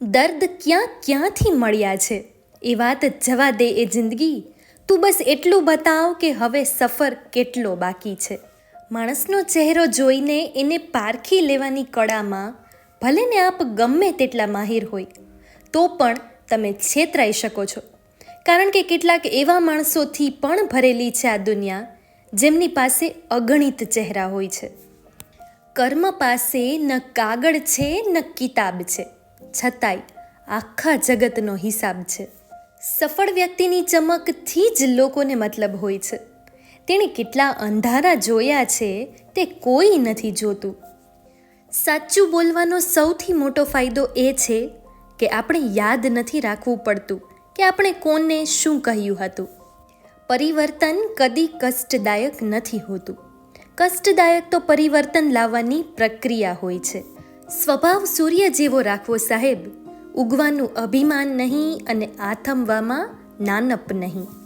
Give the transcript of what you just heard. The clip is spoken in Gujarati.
દર્દ ક્યાં ક્યાંથી મળ્યા છે? એ વાત જવા દે એ જિંદગી. તું બસ એટલું બતાવ કે હવે સફર કેટલો બાકી છે. માણસનો ચહેરો જોઈને એને પારખી લેવાની કળામાં ભલે ને આપ ગમે તેટલા માહિર હોય, તો પણ તમે છેતરાઈ શકો છો. કારણ કે કેટલાક એવા માણસોથી પણ ભરેલી છે આ દુનિયા, જેમની પાસે અગણિત ચહેરા હોય છે. કર્મ પાસે ન કાગળ છે, ન કિતાબ છે. છતાંય આખા જગતનો હિસાબ છે. સફળ વ્યક્તિની ચમકથી જ લોકોને મતલબ હોય છે. તેણે કેટલા અંધારા જોયા છે તે કોઈ નથી જોતું. સાચું બોલવાનો સૌથી મોટો ફાયદો એ છે કે આપણે યાદ નથી રાખવું પડતું કે આપણે કોને શું કહ્યું હતું. પરિવર્તન કદી કષ્ટદાયક નથી હોતું. કષ્ટદાયક તો પરિવર્તન લાવવાની પ્રક્રિયા હોય છે. સ્વભાવ સૂર્ય જેવો રાખવો સાહેબ. ઉગવાનું અભિમાન નહીં અને આથમવામાં નાનપ નહીં.